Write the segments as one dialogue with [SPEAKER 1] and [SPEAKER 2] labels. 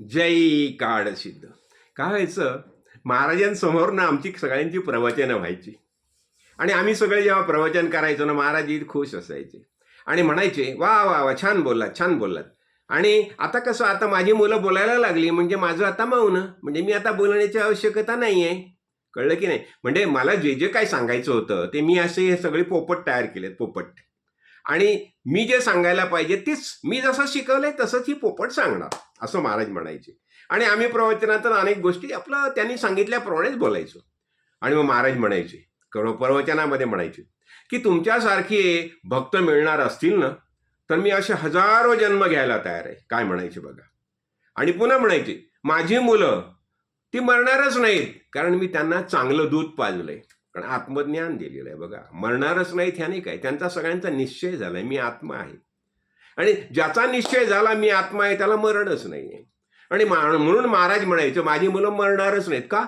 [SPEAKER 1] जय काळ सिद्ध. काय व्हायचं? महाराजांसमोर ना आमची सगळ्यांची प्रवचनं व्हायची. आणि आम्ही सगळे जेव्हा प्रवचन करायचो ना महाराज खुश असायचे. आणि म्हणायचे वा वा वा छान बोललात छान बोललात. आणि आता कसं आता माझी मुलं बोलायला लागली म्हणजे माझं आता माऊन म्हणजे मी आता बोलण्याची आवश्यकता नाही आहे कळलं की नाही? म्हणजे मला जे जे काय सांगायचं होतं ते मी असे हे सगळे पोपट तयार केलेत पोपट. आणि मी जे सांगायला पाहिजे तीच मी जसं शिकवलंय तसंच ही पोपट सांगणार असं महाराज म्हणायचे. आणि आम्ही प्रवचनातून अनेक गोष्टी आपलं त्यांनी सांगितल्याप्रमाणेच बोलायचो. आणि मग महाराज म्हणायचे करो प्रवचनामध्ये म्हणायचे की तुमच्यासारखे भक्त मिळणार असतील ना तर मी असे हजारो जन्म घ्यायला तयार आहे काय म्हणायचे बघा. आणि पुन्हा म्हणायचे माझी मुलं ती मरणारच नाहीत कारण मी त्यांना चांगलं दूध पाजलंय. कारण आत्मज्ञान दिलेलं आहे. बघा मरणारच नाही ह्याने काय? त्यांचा सगळ्यांचा निश्चय झालाय मी आत्मा आहे. आणि ज्याचा निश्चय झाला मी आत्मा आहे त्याला मरणच नाही आहे आणि म्हणून महाराज म्हणायचं माझी मुलं मरणारच नाहीत का?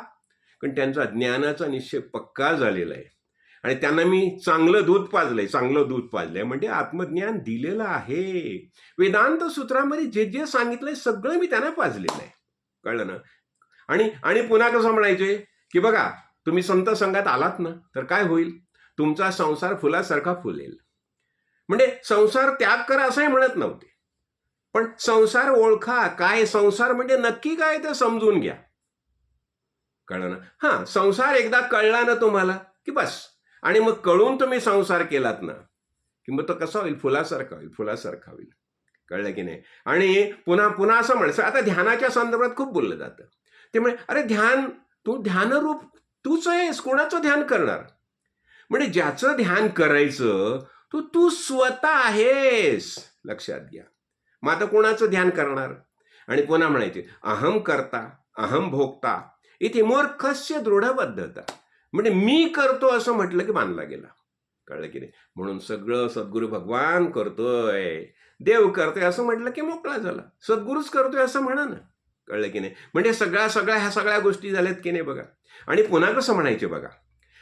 [SPEAKER 1] कारण त्यांचा ज्ञानाचा निश्चय पक्का झालेला आहे. आणि त्यांना मी चांगलं दूध पाजलंय चांगलं दूध पाजलंय. म्हणजे आत्मज्ञान दिलेलं आहे. वेदांत सूत्रामध्ये जे जे सांगितलंय सगळं मी त्यांना पाजलेलं आहे. कळलं ना? आणि आणि पुन्हा कसं म्हणायचे? की बघा तुम्ही संत संघात आलात ना तर काय होईल? तुमचा संसार फुलासारखा फुलेल. म्हणजे संसार त्याग करा असंही म्हणत नव्हते. पण संसार ओळखा. काय संसार म्हणजे नक्की काय ते समजून घ्या. कळलं ना? हां संसार एकदा कळला ना तुम्हाला की बस. आणि मग कळून तुम्ही संसार केलात ना की मग तो कसा होईल? फुलासारखा होईल फुलासारखा होईल. कळलं की नाही? आणि पुन्हा पुन्हा असं म्हणायचं. आता ध्यानाच्या संदर्भात खूप बोललं जातं. ते म्हणजे अरे ध्यान तू ध्यानरूप तूच आहेस कोणाचं ध्यान करणार? म्हणजे ज्याचं ध्यान करायचं तो तू स्वतः आहेस. लक्षात घ्या. मग आता कोणाचं ध्यान करणार? आणि पुन्हा म्हणायचे अहम करता अहम भोगता इथे मूर्खस्य दृढबद्धता. म्हणजे मी करतो असं म्हटलं की मानला गेला. कळलं की नाही? म्हणून सगळं सद्गुरू भगवान करतोय. देव करतोय असं म्हटलं की मोकळा झाला. सद्गुरूच करतोय असं म्हणा ना. कळलं की नाही? म्हणजे सगळ्या सगळ्या ह्या सगळ्या गोष्टी झाल्यात की नाही बघा? आणि पुन्हा कसं म्हणायचे बघा?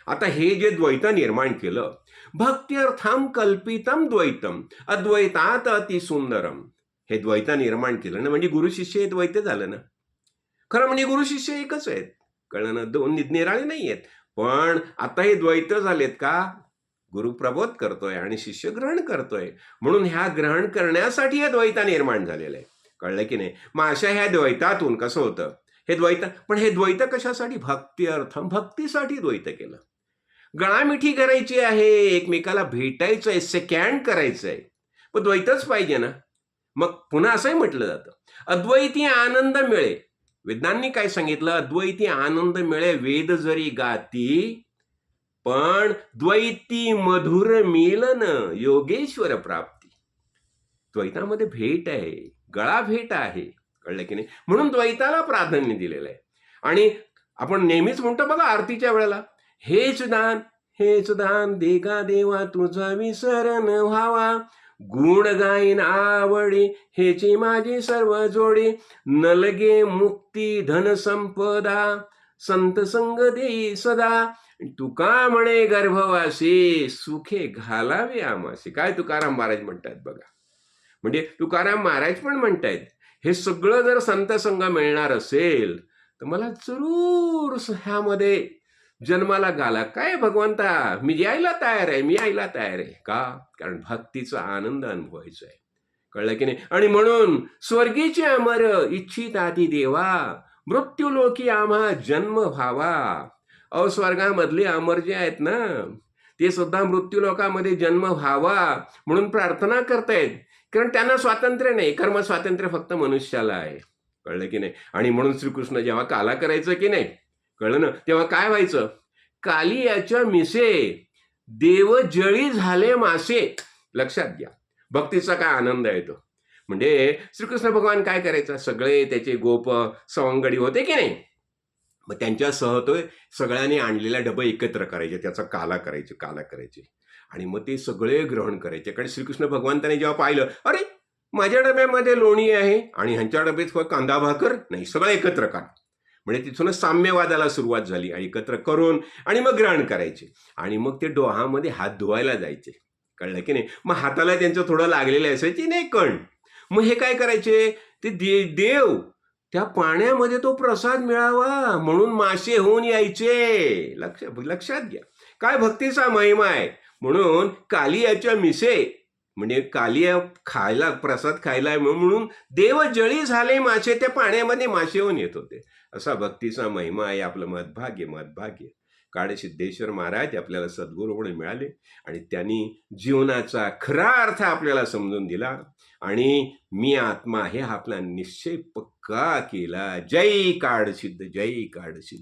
[SPEAKER 1] आता हे जे द्वैत निर्माण केलं भक्त्यर्थम कल्पितम द्वैतम अद्वैतात अति सुंदरम हे द्वैत निर्माण केलं ना म्हणजे गुरु शिष्य हे द्वैत झालं ना? खरं म्हणजे गुरु शिष्य एकच आहेत. कळलं ना? दोन निराळे नाही आहेत. पण आता हे द्वैत झालेत का? गुरु प्रबोध करतोय आणि शिष्य ग्रहण करतोय. म्हणून ह्या ग्रहण करण्यासाठी हे द्वैता निर्माण झालेलं आहे. कळलं की नाही? मग अशा ह्या द्वैतातून कसं होतं? हे द्वैत पण हे द्वैत कशासाठी? भक्ती अर्थम भक्तीसाठी द्वैत केलं. गळामिठी करायची आहे एकमेकाला भेटायचं आहे सेकँड करायचं आहे पण द्वैतच पाहिजे ना? मग पुन्हा असंही म्हटलं जातं. अद्वैती आनंद मिळे. वेदांनी काय सांगितलं? अद्वैती आनंद मिळे वेद जरी गाती पण द्वैती मधुर मिलन योगेश्वर प्राप्ती. द्वैतामध्ये भेट आहे. गळा भेट आहे. कळलं की नाही? म्हणून द्वैताला प्राधान्य दिलेलं आहे. आणि आपण नेहमीच म्हणतो बघा आरतीच्या वेळेला हेच दान हेच दान देगा देवा तुझा विसरण व्हावा. गुण गायन आवडी हेची माझी सर्व जोडी. नलगे मुक्ती धन संपदा संत संग देई सदा. तुका म्हणे गर्भवासी? सुखे घालावे आमासी काय तुकाराम महाराज म्हणतात बघा. म्हणजे तुकाराम महाराज पण म्हणतायत हे सगळं जर संत संघ मिळणार असेल तर मला जरूर ह्यामध्ये जन्माला घाला. काय भगवंता? मी यायला तयार आहे मी यायला तयार आहे. का? कारण भक्तीचा आनंद अनुभवायचा आहे कळलं की नाही? आणि म्हणून स्वर्गीचे अमर इच्छित आधी देवा मृत्यूलोकी आम्हा जन्म व्हावा. अस्वर्गामधले अमर जे आहेत ना ते सुद्धा मृत्यूलोकामध्ये जन्म व्हावा म्हणून प्रार्थना करतायत. कारण त्यांना स्वातंत्र्य नाही कर्म स्वातंत्र्य फक्त मनुष्याला आहे. कळलं की नाही? आणि म्हणून श्रीकृष्ण जेव्हा काला करायचं की नाही? कळलं ना? तेव्हा काय व्हायचं? काली याच्या मिसे देव जळी झाले मासे. लक्षात घ्या. भक्तीचा काय आनंद येतो म्हणजे श्रीकृष्ण भगवान काय करायचं? सगळे त्याचे गोप सवंगडी होते की नाही? मग त्यांच्यासह तो सगळ्यांनी आणलेला डबे एकत्र करायचे त्याचा काला करायचे काला करायचे. आणि मग ते सगळे ग्रहण करायचे. कारण श्रीकृष्ण भगवंताने जेव्हा पाहिलं अरे माझ्या डब्यामध्ये लोणी आहे आणि ह्यांच्या डब्यात कांदा भाकर नाही सगळं एकत्र करा. म्हणजे तिथूनच साम्यवादाला सुरुवात झाली आणि एकत्र करून आणि मग ग्रहण करायचे. आणि मग ते डोहामध्ये हात धुवायला जायचे. कळलं की नाही? मग हाताला त्यांचं थोडं लागलेलं असायची नाही कण. मग हे काय करायचे? ते दे देव त्या पाण्यामध्ये तो प्रसाद मिळावा म्हणून मासे होऊन यायचे. लक्ष लक्षात घ्या. काय भक्तीचा महिमा आहे. म्हणून कालियाच्या मिसे म्हणजे कालिया खायला प्रसाद खायला म्हणून देव जळी झाले मासे त्या पाण्यामध्ये मासे होऊन येत होते. असा भक्तीचा महिमा आहे आपलं मदभाग्य मदभाग्य काळसिद्धेश्वर महाराज आपल्याला सद्गुरूपणे मिळाले आणि त्यांनी जीवनाचा खरा अर्थ आपल्याला समजून दिला. आणि मी आत्मा आहे हा आपला निश्चय पक्का केला. जय काळसिद्ध जय काळसिद्ध.